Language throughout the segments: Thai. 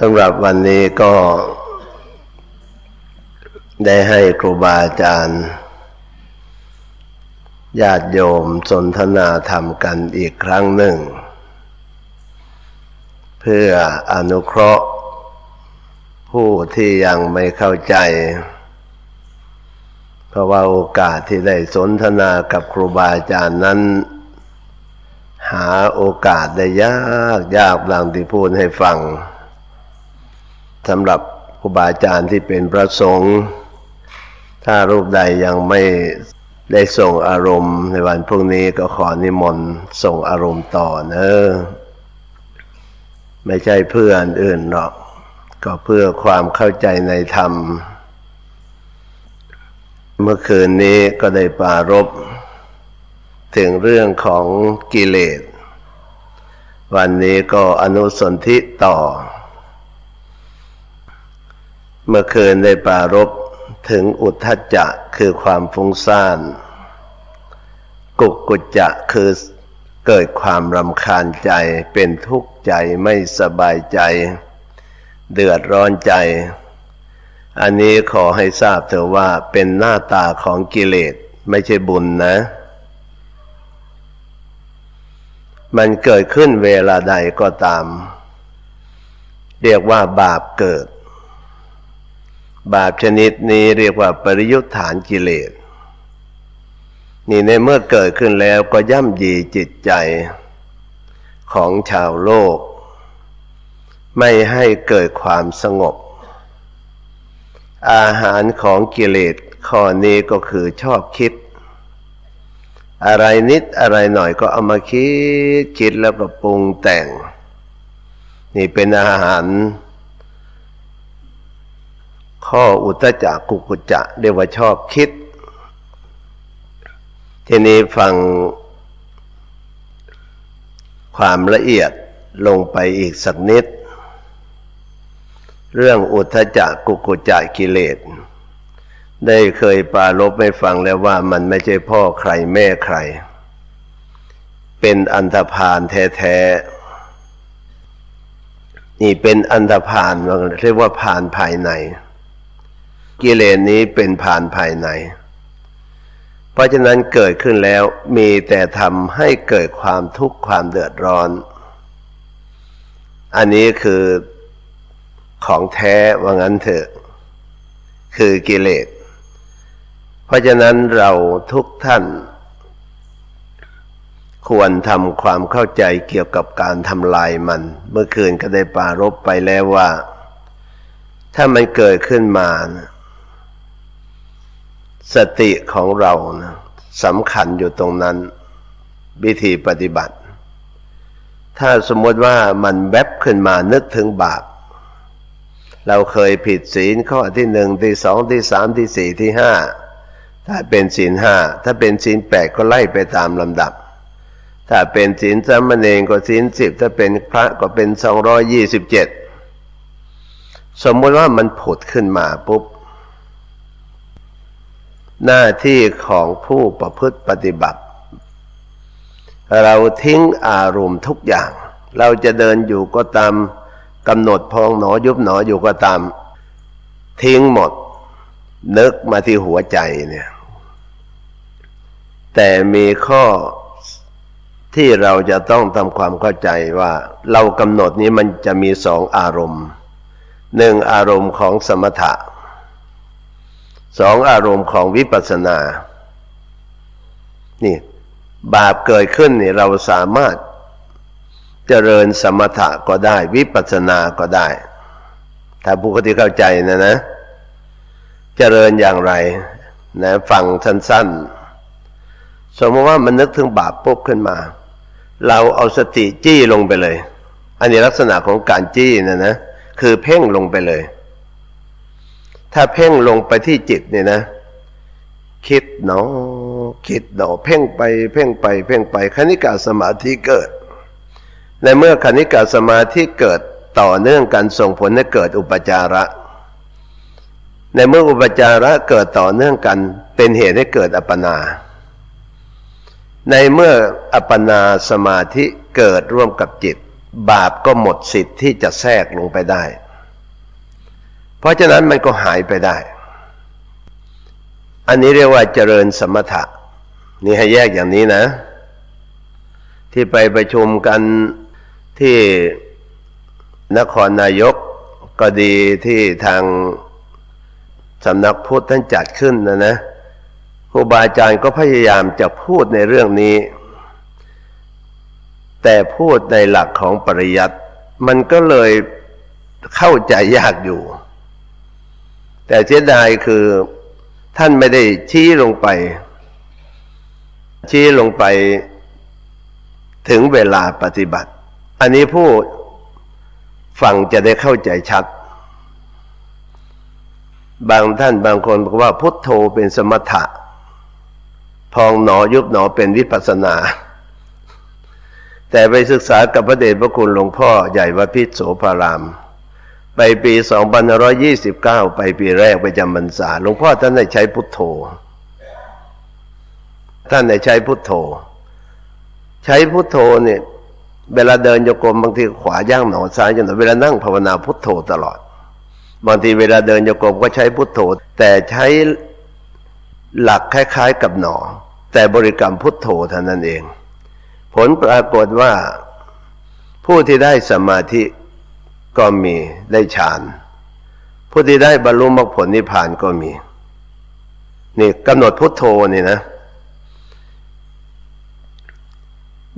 สำหรับวันนี้ก็ได้ให้ครูบาอาจารย์ญาติโยมสนทนาธรรมกันอีกครั้งหนึ่ง เพื่ออนุเคราะห์ ผู้ที่ยังไม่เข้าใจ เพราะว่าโอกาสที่ได้สนทนากับครูบาอาจารย์นั้น หาโอกาสได้ยากยากดังที่พูดให้ฟัง สำหรับครูบาอาจารย์ที่เป็นพระสงฆ์ถ้ารูปใดยังไม่ได้ส่งอารมณ์ในวันพรุ่งนี้ก็ขอนิมนต์ส่งอารมณ์ต่อเนอะไม่ใช่เพื่ออันอื่นหรอก ก็เพื่อความเข้าใจในธรรม เมื่อคืนนี้ก็ได้ปรารบถึงเรื่องของกิเลส วันนี้ก็อนุสนธิต่อ เมื่อคืนได้ปารบถึงอุทธัจจะคือความฟุ้งซ่าน กุกกุจจะคือเกิดความรำคาญใจเป็นทุกข์ใจไม่สบายใจ เดือดร้อนใจ อันนี้ขอให้ทราบเถอะว่าเป็นหน้าตาของกิเลสไม่ใช่บุญนะ มันเกิดขึ้นเวลาใดก็ตาม เรียกว่าบาปเกิด บาปชนิดนี้เรียกว่าปริยุทธานกิเลส นี่ในเมื่อเกิดขึ้นแล้วก็ย่ำยีจิตใจของชาวโลก ไม่ให้เกิดความสงบ อาหารของกิเลสข้อนี้ก็คือชอบคิด อะไรนิดอะไรหน่อยก็เอามาคิดคิดแล้วก็ปรุงแต่ง นี่เป็นอาหาร ข้ออุตจักกุกุจะเรียกว่าชอบคิด ทีนี้ฟังความละเอียดลงไปอีกสักนิด เรื่องอุทจักกุกุจะกิเลส ได้เคยปารบไม่ฟังแล้วว่ามันไม่ใช่พ่อใครแม่ใคร เป็นอันธพาลแท้ๆ นี่เป็นอันธพาลเรียกว่าพานภายใน กิเลสนี้เป็นพานภายใน เพราะฉะนั้นเกิดขึ้นแล้วมีแต่ทำให้เกิดความทุกข์ความเดือดร้อน อันนี้คือของแท้ว่างั้นเถอะ คือกิเลส เพราะฉะนั้นเราทุกท่าน ควรทำความเข้าใจเกี่ยวกับการทำลายมัน เมื่อคืนก็ได้ปารบไปแล้วว่า ถ้ามันเกิดขึ้นมานะ สติของเรานะสำคัญอยู่ตรงนั้นวิธีปฏิบัติ ถ้าสมมติว่ามันแวบขึ้นมานึกถึงบาป เราเคยผิดศีลข้อที่หนึ่งที่สองที่สามที่สี่ที่ห้าถ้าเป็นศีลห้าถ้าเป็นศีลแปดก็ไล่ไปตามลำดับ ถ้าเป็นศีลสามเณรก็ศีลสิบถ้าเป็นพระก็เป็นสองร้อยยี่สิบเจ็ดสมมติว่ามันผุดขึ้นมาปุ๊บ หน้าที่ของผู้ประพฤติปฏิบัติ เราทิ้งอารมณ์ทุกอย่าง เราจะเดินอยู่ก็ตามกำหนดพองหนอยุบหนออยู่ก็ตาม ทิ้งหมด นึกมาที่หัวใจเนี่ย แต่มีข้อที่เราจะต้องทำความเข้าใจว่า เรากำหนดนี้มันจะมีสองอารมณ์หนึ่งอารมณ์ของสมถะ สองอารมณ์ของวิปัสสนา นี่ บาปเกิดขึ้นนี่เราสามารถเจริญสมถะก็ได้ วิปัสสนาก็ได้ ถ้าผู้ที่เข้าใจนะนะ เจริญอย่างไร นะฟังสั้นๆ สมมติว่ามันนึกถึงบาปปุ๊บขึ้นมา เราเอาสติจี้ลงไปเลย อันนี้ลักษณะของการจี้นะนะ คือเพ่งลงไปเลย ถ้าเพ่งลงไปที่จิตเนี่ยนะ คิดเนาะคิดเนาะเพ่งไป เพ่งไป เพ่งไปคณิกาสมาธิเกิด ในเมื่อคณิกาสมาธิเกิดต่อเนื่องกันส่งผลให้เกิดอุปจาระ ในเมื่ออุปจาระเกิดต่อเนื่องกัน เป็นเหตุให้เกิดอัปปนา ในเมื่ออัปปนาสมาธิเกิดร่วมกับจิต บาปก็หมดสิทธิ์ที่จะแทรกลงไปได้ เพราะฉะนั้นมันก็หายไปได้ อันนี้เรียกว่าเจริญสมถะ นี่ให้แยกอย่างนี้นะ ที่ไปประชุมกันที่นครนายกก็ดีที่ทางสำนักพุทธท่านจัดขึ้นนะนะครูบาอาจารย์ก็พยายามจะพูดในเรื่องนี้ แต่พูดในหลักของปริยัติมันก็เลยเข้าใจยากอยู่ แต่เสียดายคือท่านไม่ได้ชี้ลงไป ชี้ลงไปถึงเวลาปฏิบัติ อันนี้ผู้ฟังจะได้เข้าใจชัด บางท่านบางคนบอกว่าพุทโธเป็นสมถะ พองหนอยุบหนอเป็นวิปัสสนา แต่ไปศึกษากับพระเดชพระคุณหลวงพ่อใหญ่วัดพิษโสภาราม ไปปี 2529 ไปปีแรกไปจำพรรษาหลวงพ่อท่านได้ใช้พุทโธ ท่านได้ใช้พุทโธ ใช้พุทโธเนี่ยเวลาเดินโยกมบางทีขวาย่างหนอซ้ายย่างหนอเวลานั่งภาวนาพุทโธตลอด บางทีเวลาเดินโยกมก็ใช้พุทโธ แต่ใช้หลักคล้าย ๆกับหนอ แต่บริกรรมพุทโธเท่านั้นเอง ผลปรากฏว่าผู้ที่ได้สมาธิ ก็มีได้ฌานผู้ที่ได้บรรลุมรรคผลนิพพานก็มี นี่กำหนดพุทโธนี่นะ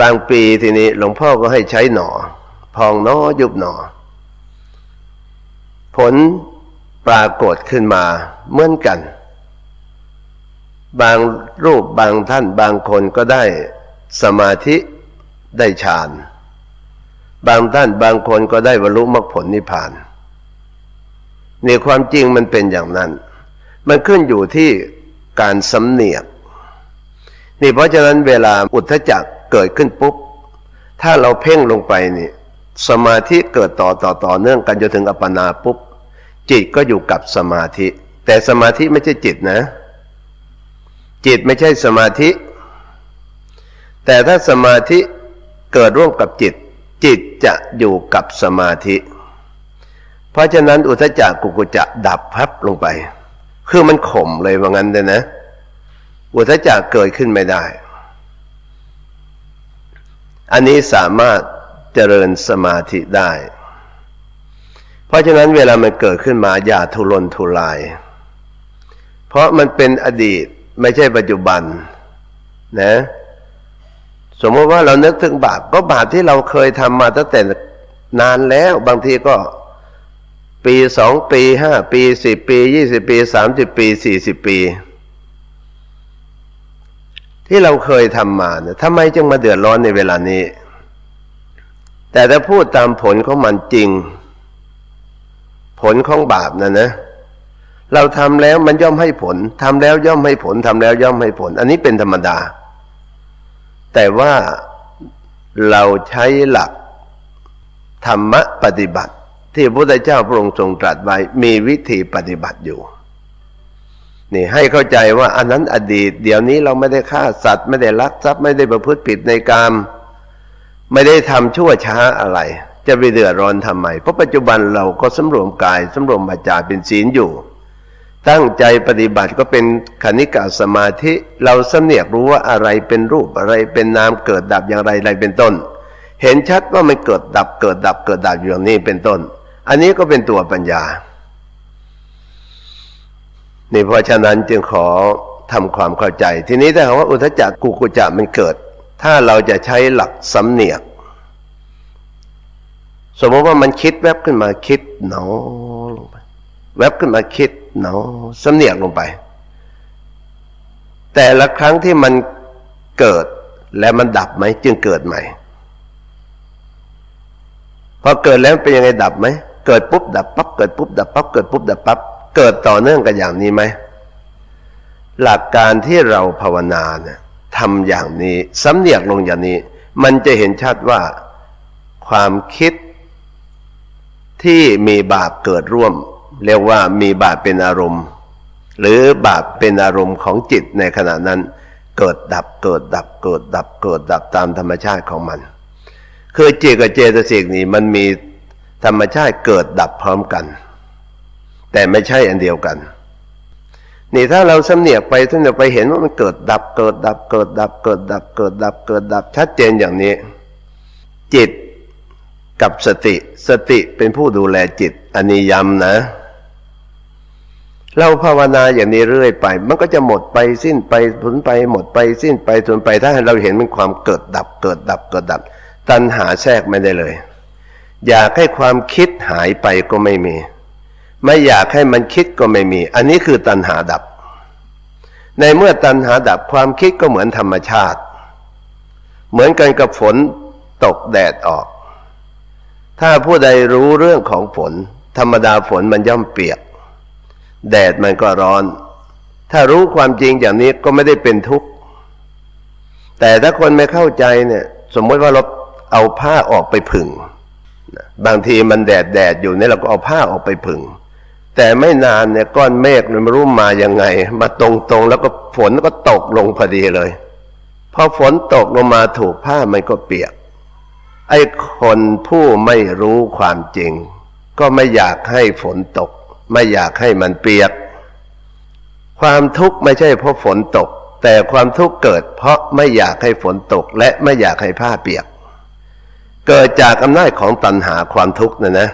บางปีทีนี้หลวงพ่อก็ให้ใช้หนอ พองหนอยุบหนอ ผลปรากฏขึ้นมาเหมือนกัน บางรูปบางท่านบางคนก็ได้สมาธิได้ฌาน บางท่านบางคนก็ได้บรรลุมรรคผลนิพพานนี่ความจริงมันเป็นอย่างนั้น มันขึ้นอยู่ที่การสำเนียก นี่เพราะฉะนั้นเวลาอุทธจักเกิดขึ้นปุ๊บ ถ้าเราเพ่งลงไปนี่ สมาธิเกิดต่อต่อต่อเนื่องกันจนถึงอัปปนาปุ๊บ จิตก็อยู่กับสมาธิ แต่สมาธิไม่ใช่จิตนะ จิตไม่ใช่สมาธิ แต่ถ้าสมาธิเกิดร่วมกับจิต จิตจะอยู่กับสมาธิ เพราะฉะนั้นอุทจักกุกุจะดับพับลงไป คือมันข่มเลยว่างั้นเลยนะ อุทจักเกิดขึ้นไม่ได้ อันนี้สามารถเจริญสมาธิได้ เพราะฉะนั้นเวลามันเกิดขึ้นมาอย่าทุรนทุราย เพราะมันเป็นอดีตไม่ใช่ปัจจุบันนะ สมมติว่าเรานึกถึงบาปก็บาปที่เราเคยทำมาตั้งแต่นานแล้ว บางทีก็ปีสองปีห้าปีสิบปียี่สิบปีสามสิบปีสี่สิบปี ที่เราเคยทำมาเนี่ยทำไมจึงมาเดือดร้อนในเวลานี้ แต่ถ้าพูดตามผลของมันจริง ผลของบาปนะนะ เราทำแล้วมันย่อมให้ผลทำแล้วย่อมให้ผลทำแล้วย่อมให้ผล อันนี้เป็นธรรมดา แต่ว่าเราใช้หลักธรรมะปฏิบัติ ที่พระพุทธเจ้าพระองค์ทรงตรัสไว้มีวิธีปฏิบัติอยู่นี่ให้เข้าใจว่าอันนั้นอดีต เดี๋ยวนี้เราไม่ได้ฆ่าสัตว์ ไม่ได้ลักทรัพย์ไม่ได้ประพฤติผิดในกามไม่ได้ทำชั่วช้าอะไร จะไปเดือดร้อนทำไมเพราะปัจจุบันเราก็สำรวมกายสำรวมวาจาเป็นศีลอยู่ ตั้งใจปฏิบัติก็เป็นคณิกาสมาธิเราสำเนียกรู้ว่าอะไรเป็นรูปอะไรเป็นนามเกิดดับอย่างไรอะไรเป็นต้น เห็นชัดว่ามันเกิดดับเกิดดับเกิดดับอย่างนี้เป็นต้น อันนี้ก็เป็นตัวปัญญานี่เพราะฉะนั้นจึงขอทำความเข้าใจ ทีนี้ถ้าหากว่าอุทจักกุกุจักมันเกิด ถ้าเราจะใช้หลักสำเนียก สมมติว่ามันคิดแวบขึ้นมาคิดหนอลงไปแวบขึ้นมาคิด หนอสำเนียกลงไป แต่ละครั้งที่มันเกิดและมันดับไหมจึงเกิดใหม่พอเกิดแล้วเป็นยังไงดับไหมเกิดปุ๊บดับปั๊บเกิดปุ๊บดับปั๊บเกิดปุ๊บดับปั๊บเกิดต่อเนื่องกันอย่างนี้ไหมหลักการที่เราภาวนาเนี่ยทำอย่างนี้สำเนียกลงอย่างนี้ มันจะเห็นชัดว่าความคิดที่มีบาปเกิดร่วม เรียกว่ามีบาปเป็นอารมณ์ หรือบาปเป็นอารมณ์ของจิตในขณะนั้น เกิดดับเกิดดับเกิดดับเกิดดับตามธรรมชาติของมัน คือจิตกับเจตสิกนี่มันมีธรรมชาติเกิดดับพร้อมกัน แต่ไม่ใช่อันเดียวกัน นี่ถ้าเราสำเนียกไปสำเนียกไปเห็นว่ามันเกิดดับเกิดดับเกิดดับเกิดดับเกิดดับเกิดดับชัดเจนอย่างนี้ จิตกับสติสติเป็นผู้ดูแลจิตอันนี้ย้ำนะ เราภาวนาอย่างนี้เรื่อยไป มันก็จะหมดไปสิ้นไปสูญไปหมดไปสิ้นไปสูญไป ถ้าเราเห็นมันความเกิดดับเกิดดับเกิดดับ ตัณหาแทรกไม่ได้เลย อยากให้ความคิดหายไปก็ไม่มี ไม่อยากให้มันคิดก็ไม่มี อันนี้คือตัณหาดับ ในเมื่อตัณหาดับความคิดก็เหมือนธรรมชาติ เหมือนกันกับฝนตกแดดออก ถ้าผู้ใดรู้เรื่องของฝน ธรรมดาฝนมันย่อมเปียก แดดมันก็ร้อน ถ้ารู้ความจริงอย่างนี้ก็ไม่ได้เป็นทุกข์ แต่ถ้าคนไม่เข้าใจเนี่ย สมมติว่าเราเอาผ้าออกไปผึ่งบางทีมันแดดแดดอยู่เนี่ยเราก็เอาผ้าออกไปผึ่งแต่ไม่นานเนี่ยก้อนเมฆมันรู้มายังไง มาตรงๆแล้วก็ฝนก็ตกลงพอดีเลยพอฝนตกลงมาถูกผ้ามันก็เปียก ไอ้คนผู้ไม่รู้ความจริง ก็ไม่อยากให้ฝนตก ไม่อยากให้มันเปียก ความทุกข์ไม่ใช่เพราะฝนตก แต่ความทุกข์เกิดเพราะไม่อยากให้ฝนตก และไม่อยากให้ผ้าเปียก เกิดจากอำนาจของตัณหาความทุกข์นะนะ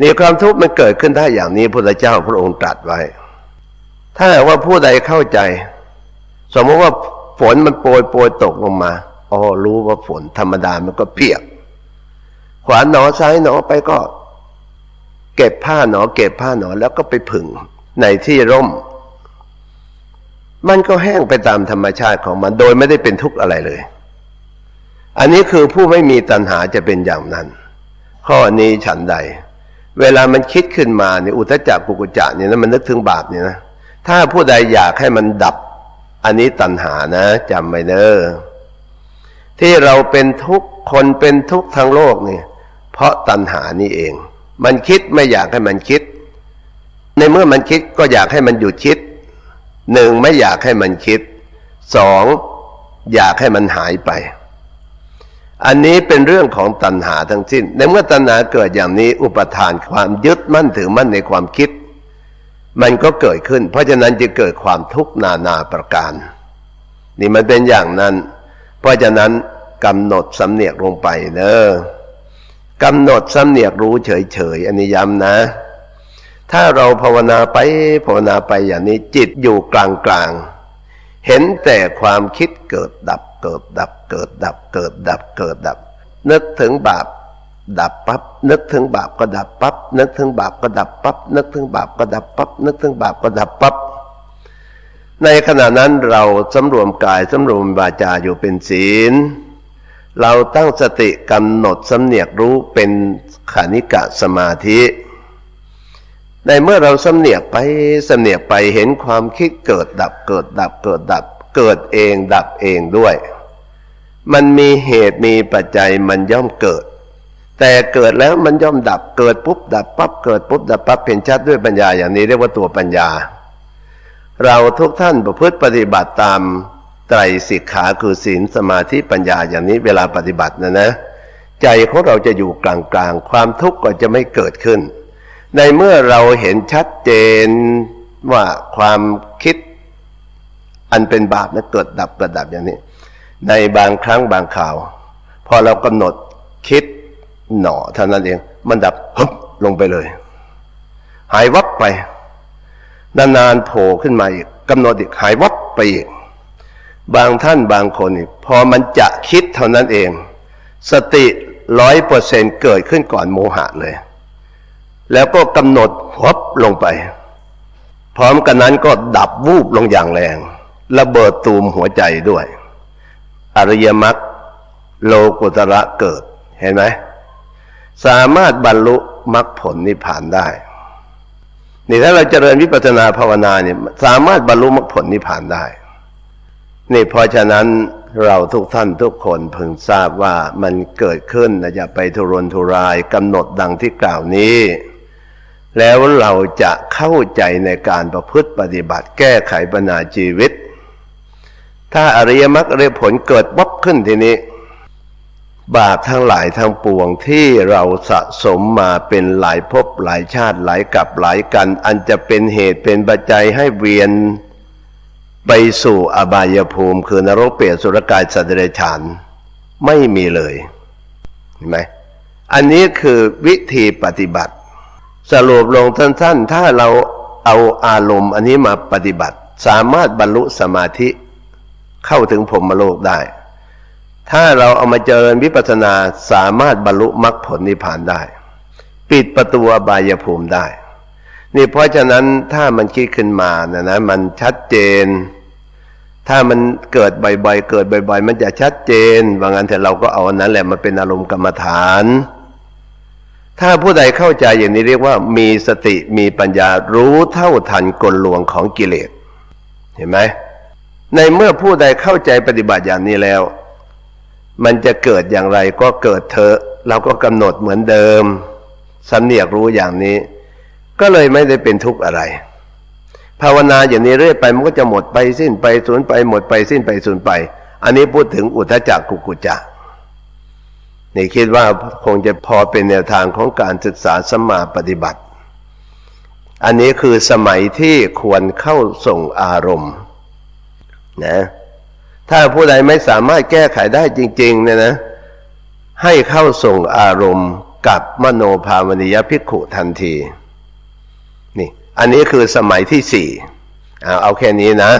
นี่ความทุกข์มันเกิดขึ้นได้อย่างนี้พระเจ้าพระองค์ตรัสไว้ ถ้าว่าผู้ใดเข้าใจ สมมติว่าฝนมันโปรยโปรยตกลงมาอ๋อรู้ว่าฝนธรรมดามันก็เปียก ขวาหนอซ้ายหนอไปก็ เก็บผ้าหนอ เก็บผ้าหนอแล้วก็ไปผึ่งในที่ร่ม มันก็แห้งไปตามธรรมชาติของมัน โดยไม่ได้เป็นทุกข์อะไรเลย อันนี้คือผู้ไม่มีตัณหาจะเป็นอย่างนั้น ข้อนี้ฉันใด เวลามันคิดขึ้นมาเนี่ยอุทจักกุกุจักเนี่ยนะมันนึกถึงบาปเนี่ยนะถ้าผู้ใดอยากให้มันดับ อันนี้ตัณหานะจำไว้เนอะที่เราเป็นทุกข์คนเป็นทุกข์ทางโลกเนี่ยเพราะตัณหานี่เอง มันคิดไม่อยากให้มันคิด ในเมื่อมันคิดก็อยากให้มันหยุดคิดหนึ่งไม่อยากให้มันคิดสองอยากให้มันหายไป อันนี้เป็นเรื่องของตัณหาทั้งสิ้น ในเมื่อตัณหาเกิดอย่างนี้อุปทานความยึดมั่นถือมั่นในความคิด มันก็เกิดขึ้น เพราะฉะนั้นจะเกิดความทุกข์นานาประการ นี่มันเป็นอย่างนั้น เพราะฉะนั้นกำหนดสำเนียกลงไปเนอะ กำหนดสำเนียกรู้เฉยๆอันนี้ย้ำนะ ถ้าเราภาวนาไปภาวนาไปอย่างนี้จิตอยู่กลางๆ เห็นแต่ความคิดเกิดดับเกิดดับเกิดดับเกิดดับเกิดดับ นึกถึงบาปดับปับ๊บนึกถึงบาปก็ดับปับ๊บนึกถึงบาปก็ดับปับ๊บนึกถึงบาปก็ดับปับ๊บนึกถึงบาปก็ดับปับ๊บในขณะนั้นเราสำรวมกายสำรวมวาจาอยู่เป็นศีล เราตั้งสติกำหนดสำเนียกรู้เป็นขานิกะสมาธิ ในเมื่อเราสำเนียกไปสำเนียกไปเห็นความคิดเกิดดับเกิดดับเกิดดับ เกิดเองดับเองด้วย มันมีเหตุมีปัจจัยมันย่อมเกิด แต่เกิดแล้วมันย่อมดับเกิดปุ๊บดับปั๊บเกิดปุ๊บดับปั๊บเห็นชัดด้วยปัญญาอย่างนี้เรียกว่าตัวปัญญา เราทุกท่านประพฤติปฏิบัติตาม ไตรสิกขาคือศีลสมาธิปัญญาอย่างนี้เวลาปฏิบัตินะนะ ใจของเราจะอยู่กลางๆ ความทุกข์ก็จะไม่เกิดขึ้น ในเมื่อเราเห็นชัดเจนว่าความคิดอันเป็นบาปนะเกิดดับเกิดดับอย่างนี้ ในบางครั้งบางข่าว พอเรากำหนดคิดหน่อเท่านั้นเองมันดับฮึบลงไปเลย หายวับไปนานๆโผล่ขึ้นมาอีกกำหนดอีกหายวับไปอีก บางท่านบางคนนี่พอมันจะคิดเท่านั้นเอง สติร้อยเปอร์เซนเกิดขึ้นก่อนโมหะเลย แล้วก็กำหนดวับลงไป พร้อมกันนั้นก็ดับวูบลงอย่างแรง ระเบิดตูมหัวใจด้วย อริยมรรคโลกุตระเกิดเห็นไหมสามารถบรรลุมรรคผลนิพพานได้นี่ถ้าเราเจริญวิปัสสนาภาวนาเนี่ยสามารถบรรลุมรรคผลนิพพานได้ นี่เพราะฉะนั้นเราทุกท่านทุกคนพึงทราบว่ามันเกิดขึ้นนะอย่าไปทุรนทุรายกำหนดดังที่กล่าวนี้ แล้วเราจะเข้าใจในการประพฤติปฏิบัติแก้ไขปัญหาชีวิต ถ้าอริยมรรคอริยผลเกิดวับขึ้นทีนี้ บาปทั้งหลายทั้งปวงที่เราสะสมมาเป็นหลายภพหลายชาติหลายกับหลายกัน อันจะเป็นเหตุเป็นปัจจัยให้เวียน ไปสู่อบายภูมิคือนรกเปรตสุรกายสัตว์เดรัจฉานไม่มีเลยเห็นไหมอันนี้คือวิธีปฏิบัติ สรุปลงสั้นๆ ถ้าเราเอาอารมณ์อันนี้มาปฏิบัติ สามารถบรรลุสมาธิเข้าถึงพรมโลกได้ ถ้าเราเอามาเจริญวิปัสสนาสามารถบรรลุมรรคผลนิพพานได้ ปิดประตูอบายภูมิได้ นี่เพราะฉะนั้นถ้ามันคิดขึ้นมานะนะมันชัดเจน ถ้ามันเกิดบ่อยๆ เกิดบ่อย ๆ มันจะชัดเจนว่างั้นแต่เราก็เอาอันนั้นแหละมาเป็นอารมณ์กรรมฐาน ถ้าผู้ใดเข้าใจอย่างนี้เรียกว่า มีสติมีปัญญารู้เท่าทันกลลวงของกิเลส เห็นไหม ในเมื่อผู้ใดเข้าใจปฏิบัติอย่างนี้แล้ว มันจะเกิดอย่างไรก็เกิดเถอะเราก็กำหนดเหมือนเดิมสำเนียกรู้อย่างนี้ ก็เลยไม่ได้เป็นทุกข์อะไร ภาวนาอย่างนี้เรื่อยไปมันก็จะหมดไปสิ้นไปสูญไปหมดไปสิ้นไปสูญไป อันนี้พูดถึงอุทธจักกุกุจักนี่คิดว่าคงจะพอเป็นแนวทางของการศึกษาสมาปฏิบัติ อันนี้คือสมัยที่ควรเข้าส่งอารมณ์นะถ้าผู้ใดไม่สามารถแก้ไขได้จริงๆเนี่ยนะ ให้เข้าส่งอารมณ์กับมโนภาวนิยภิกขุทันที อันนี้คือสมัยที่สี่เอาเอาแค่นี้นะ